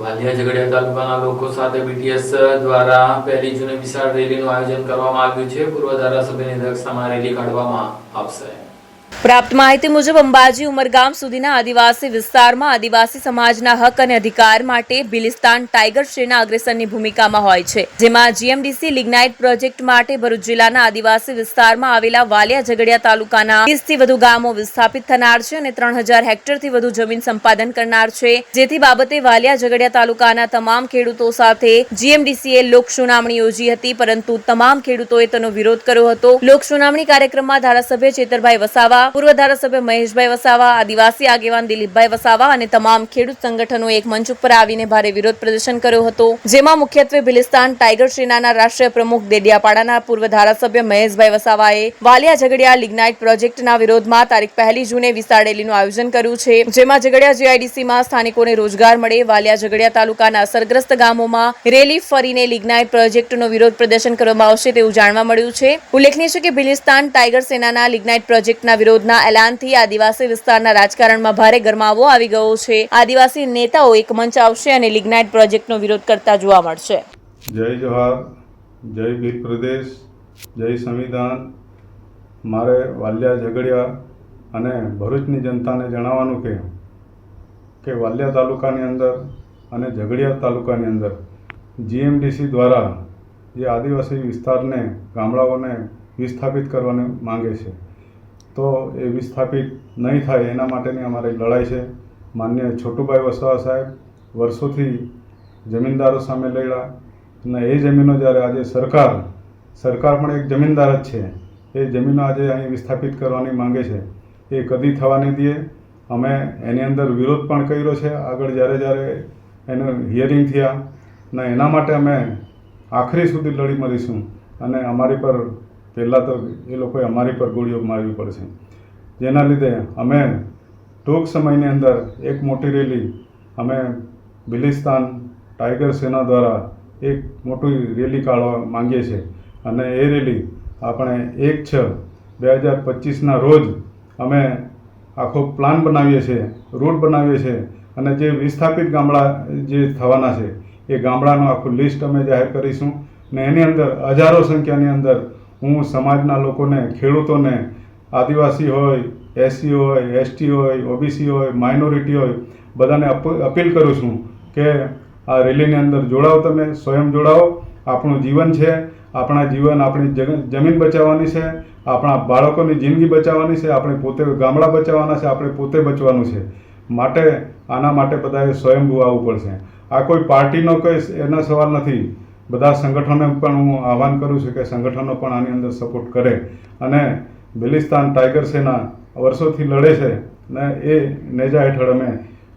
વાલિયા ઝઘડિયા તાલુકાના લોકો સાથે બીટીએસ દ્વારા પહેલી જૂને વિશાળ રેલીનું આયોજન કરવામાં આવ્યું છે. પૂર્વ ધારાસભ્યની અધ્યક્ષતામાં રેલી કાઢવામાં આવશે. પ્રાપ્ત માહિતી મુજબ, અંબાજી ઉમરગામ સુધીના આદિવાસી વિસ્તારમાં આદિવાસી સમાજના હક અને અધિકાર માટે બિલિસ્તાન ટાઈગર શ્રેના અગ્રેસરની ભૂમિકામાં હોય છે, જેમાં જીએમડીસી લિગ્નાઇટ પ્રોજેક્ટ માટે ભરૂચ જિલ્લાના આદિવાસી વિસ્તારમાં આવેલા વાલિયા ઝઘડિયા તાલુકાના ત્રીસથી વધુ ગામો વિસ્થાપિત થનાર છે અને ત્રણ હજાર હેક્ટરથી વધુ જમીન સંપાદન કરનાર છે. જેથી બાબતે વાલિયા ઝઘડિયા તાલુકાના તમામ ખેડૂતો સાથે જીએમડીસીએ લોક સુનાવણી યોજી હતી, પરંતુ તમામ ખેડૂતોએ તેનો વિરોધ કર્યો હતો. લોક સુનાવણી કાર્યક્રમમાં ધારાસભ્ય ચેતરભાઈ વસાવા પૂર્વ ધારાસભ્ય મહેશભાઈ વસાવા, આદિવાસી આગેવાન દિલીપભાઈ વસાવા અને તમામ ખેડૂત સંગઠનો એક મંચ ઉપર આવીને ભારે વિરોધ પ્રદર્શન કર્યો હતો. જેમાં મુખ્યત્વે ભિલિસ્તાન ટાઈગર સેનાના રાષ્ટ્રીય પ્રમુખ દેડિયાપાડાના પૂર્વ ધારાસભ્ય મહેશભાઈ વસાવાએ વાલિયા ઝઘડિયા લિગ્નાઇટ પ્રોજેક્ટના વિરોધમાં તારીખ પહેલી જૂને વિશાળ રેલીનું આયોજન કર્યું છે. જેમાં ઝઘડિયા જીઆઈડીસીમાં સ્થાનિકોને રોજગાર મળે, વાલિયા ઝઘડિયા તાલુકાના અસરગ્રસ્ત ગામોમાં રેલી ફરીને લિગ્નાઇટ પ્રોજેક્ટનો વિરોધ પ્રદર્શન કરવામાં આવશે તેવું જાણવા મળ્યું છે. ઉલ્લેખનીય છે કે ભિલિસ્તાન ટાઈગર સેનાના લિગ્નાઇટ પ્રોજેક્ટના વિરોધના એલાનથી આદિવાસી વિસ્તારના રાજકારણમાં ભારે ગરમાવો આવી ગયો છે. આદિવાસી નેતાઓ એક મંચ આવશે અને લિગ્નાઇટ પ્રોજેક્ટનો વિરોધ કરતા જોવા મળશે. જય જોહાર જય બીર પ્રદેશ, જય સંવિધાન. મારે વાલિયા ઝઘડિયા અને ભરૂચની જનતાને જણાવવાનું કે કે વાલિયા તાલુકાની અંદર અને ઝઘડિયા તાલુકાની અંદર જીએમડીસી દ્વારા જે આદિવાસી વિસ્તારને, ગામડાઓને વિસ્થાપિત કરવાને માંગે છે. તો એ વિસ્થાપિત નહીં થાય એના માટેની અમારી લડાઈ છે. માન્ય છોટુભાઈ વસાવા સાહેબ વર્ષોથી જમીનદારો સામે લડ્યા અને એ જમીનો જ્યારે આજે સરકાર સરકાર પણ એક જમીનદાર જ છે. એ જમીનો આજે અહીં વિસ્થાપિત કરવાની માંગે છે. એ કદી થવા નહીં દઈએ. અમે એની અંદર વિરોધ પણ કર્યો છે. આગળ જ્યારે જ્યારે એનું હિયરિંગ થયા અને એના માટે અમે આખરી સુધી લડી મરીશું. અને અમારી પર પહેલાં તો એ લોકોએ અમારી પર ગોળીઓ મારવી પડશે. જેના લીધે અમે ટૂંક સમયની અંદર એક મોટી રેલી અમે બિલિસ્તાન ટાઈગર સેના દ્વારા એક મોટી રેલી કાઢવા માંગીએ છીએ. અને એ રેલી આપણે એક છ બે હજાર પચીસના રોજ અમે આખો પ્લાન બનાવીએ છીએ, રૂટ બનાવીએ છીએ અને જે વિસ્થાપિત ગામડા જે થવાના છે, એ ગામડાનું આખું લિસ્ટ અમે જાહેર કરીશું. ને એની અંદર હજારો સંખ્યાની અંદર હું સમાજના લોકોને, ખેડૂતોને, આદિવાસી હોય, એસસી હોય, એસટી હોય, ઓબીસી હોય, માઇનોરિટી હોય, બધાને અપ- અપીલ કરું છું કે આ રેલીની અંદર જોડાઓ તમે, સ્વયં જોડાઓ. આપણું જીવન છે, આપણા જીવન આપણી જમીન બચાવવાની છે, આપણા બાળકોની જિંદગી બચાવવાની છે, આપણે પોતે ગામડા બચાવવાના છે, આપણે પોતે બચવાનું છે. માટે, આના માટે બધાએ સ્વયંભૂ આવવું પડશે. આ કોઈ પાર્ટીનો કોઈ એનો સવાલ નથી. બધા સંગઠનોને પણ હું આહવાન કરું છું કે સંગઠનો પણ આની અંદર સપોર્ટ કરે. અને બિલિસ્તાન ટાઈગર સેના વર્ષોથી લડે છે ને એ નેજા હેઠળ અમે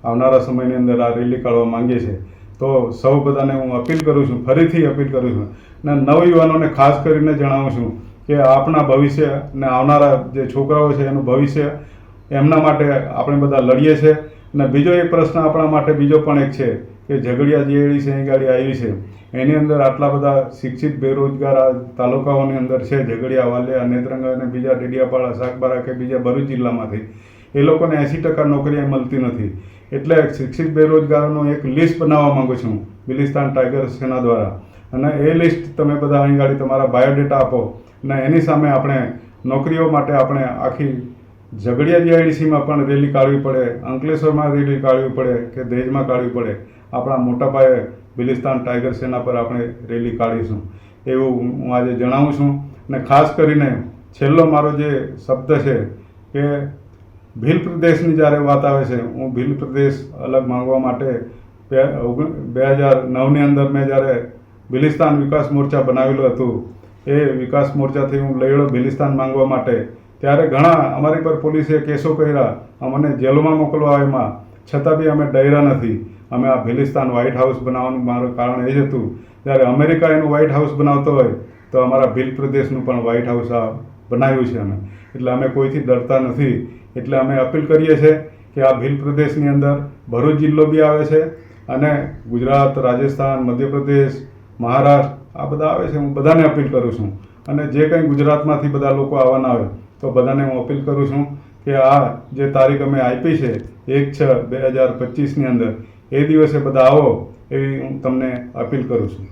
આવનારા સમયની અંદર આ રેલી કાઢવા માંગીએ છીએ. તો સૌ બધાને હું અપીલ કરું છું, ફરીથી અપીલ કરું છું ને નવયુવાનોને ખાસ કરીને જણાવું છું કે આપણા ભવિષ્ય ને આવનારા જે છોકરાઓ છે એનું ભવિષ્ય એમના માટે આપણે બધા લડીએ છીએ. અને બીજો એક પ્રશ્ન આપણા માટે, બીજો પણ એક છે. કે ઝઘડિયા જેડી છે અહીં ગાડી આવી છે. એની અંદર આટલા બધા શિક્ષિત બેરોજગાર આ તાલુકાઓની અંદર છે, ઝઘડિયા, વાલિયા, નેત્રંગા અને બીજા ડેડિયાપાડા, સાગબારા કે બીજા ભરૂચ જિલ્લામાંથી. એ લોકોને એંસી ટકા નોકરી મળતી નથી. એટલે શિક્ષિત બેરોજગારોનું એક લિસ્ટ બનાવવા માંગુ છું, બિલિસ્તાન ટાઈગર સેના દ્વારા. અને એ લિસ્ટ તમે બધા અહીં ગાડી તમારા બાયોડેટા આપો. અને એની સામે આપણે નોકરીઓ માટે આપણે આખી ઝઘડિયા જીઆઈડીસીમાં પણ રેલી કાઢવી પડે, અંકલેશ્વરમાં રેલી કાઢવી પડે કે દહેજમાં કાઢવી પડે. આપણા મોટા પાયે બિલિસ્તાન ટાઈગર સેના પર આપણે રેલી કાઢીશું. એવું હું આજે જણાવું છું અને ખાસ કરીને છેલ્લો મારો જે શબ્દ છે કે ભીલ પ્રદેશની જ્યારે વાત આવે છે, હું ભીલ પ્રદેશ અલગ માંગવા માટે બે હજાર નવની અંદર મેં જ્યારે બિલિસ્તાન વિકાસ મોરચા બનાવેલું હતું, એ વિકાસ મોરચાથી હું લડ્યો બિલિસ્તાન માંગવા માટે. ત્યારે ઘણા અમારી પર પોલીસે કેસો કર્યા, અમને જેલમાં મોકલવા એમાં છતાં બી અમે ડર્યા નથી. અમે આ ભિલિસ્તાન વ્હાઇટ હાઉસ બનાવવાનું મારું કારણ એ જ હતું. જ્યારે અમેરિકા એનું વ્હાઇટ હાઉસ બનાવતો હોય, તો અમારા ભીલ પ્રદેશનું પણ વ્હાઇટ હાઉસ આ બનાવ્યું છે અમે. એટલે અમે કોઈથી ડરતા નથી. એટલે અમે અપીલ કરીએ છીએ કે આ ભીલ પ્રદેશની અંદર ભરૂચ જિલ્લો બી આવે છે અને ગુજરાત, રાજસ્થાન, મધ્યપ્રદેશ, મહારાષ્ટ્ર, આ બધા આવે છે. હું બધાને અપીલ કરું છું. અને જે કંઈ ગુજરાતમાંથી બધા લોકો આવવાના હોય, તો બધાને હું અપીલ કરું છું કે આ જે તારીખ અમે આપી છે, એક છ બે હજાર પચીસની અંદર, એ દિવસે બધા આવો એવી હું તમને અપીલ કરું છું.